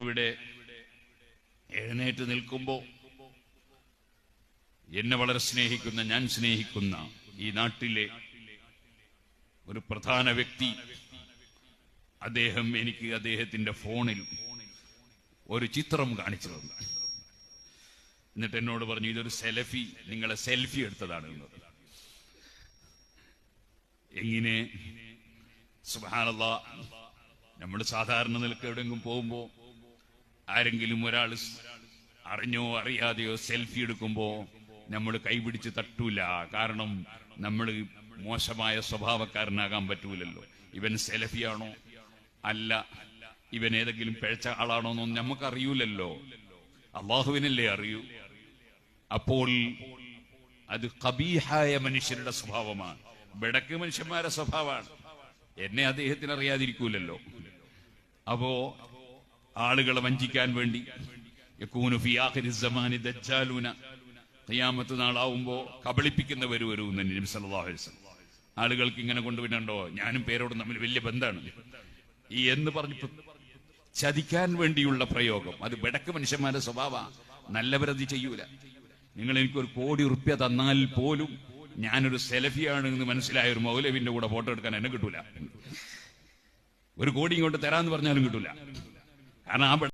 ഇവിടെ എഴുന്നേറ്റ് നിൽക്കുമ്പോ എന്നെ വളരെ സ്നേഹിക്കുന്ന ഞാൻ സ്നേഹിക്കുന്ന ഈ നാട്ടിലെ ഒരു പ്രധാന വ്യക്തി. അദ്ദേഹം എനിക്ക് അദ്ദേഹത്തിന്റെ ഫോണിൽ ഒരു ചിത്രം കാണിച്ചു തന്നു. എന്നിട്ട് എന്നോട് പറഞ്ഞു ഇതൊരു സെൽഫി നിങ്ങളെ സെൽഫി എടുത്തതാണ് എന്നത് എങ്ങനെ? സുഹാനുള്ള നമ്മൾ സാധാരണ നിലയ്ക്ക് എവിടെയെങ്കിലും പോകുമ്പോ ആരെങ്കിലും ഒരാൾ അറിഞ്ഞോ അറിയാതെയോ സെൽഫി എടുക്കുമ്പോ നമ്മൾ കൈപിടിച്ച് തട്ടൂല. കാരണം നമ്മൾ മോശമായ സ്വഭാവക്കാരനാകാൻ പറ്റൂലല്ലോ. ഇവൻ സെലഫിയാണോ അല്ല. ഇവൻ ഏതെങ്കിലും പിഴച്ച ആളാണോ എന്നൊന്നും നമുക്കറിയൂലല്ലോ. അള്ളാഹുവിനല്ലേ അറിയൂ? അപ്പോൾ അത് കബീഹായ മനുഷ്യരുടെ സ്വഭാവമാണ്. ബെടക്ക് മനുഷ്യന്മാരുടെ സ്വഭാവമാണ്. എന്നെ അദ്ദേഹത്തിന് അറിയാതിരിക്കൂലല്ലോ. അപ്പോ ആളുകളെ വഞ്ചിക്കാൻ വേണ്ടി. ഖിയാമത്ത് നാളാവുമ്പോ കബളിപ്പിക്കുന്നവർ വരും ആളുകൾക്ക് ഇങ്ങനെ കൊണ്ടുവിടണ്ടോ ഞാനും പേരോടും തമ്മിൽ വലിയ ബന്ധമാണ് ഈ എന്ന് പറഞ്ഞ് ചതിക്കാൻ വേണ്ടിയുള്ള പ്രയോഗം. അത് വിടക്ക് മനുഷ്യന്മാരുടെ സ്വഭാവ. നല്ലവരത് ചെയ്യൂല. നിങ്ങൾ എനിക്ക് ഒരു കോടി ഉറുപ്യ തന്നാൽ പോലും ഞാനൊരു സെലഫിയാണ് എന്ന് മനസ്സിലായ ഒരു മൗലവിന്റെ കൂടെ ഫോട്ടോ എടുക്കാൻ എന്നെ കിട്ടൂല. ഒരു കോടി ഇങ്ങോട്ട് തരാന്ന് പറഞ്ഞാലും കിട്ടൂല. കാരണം ആ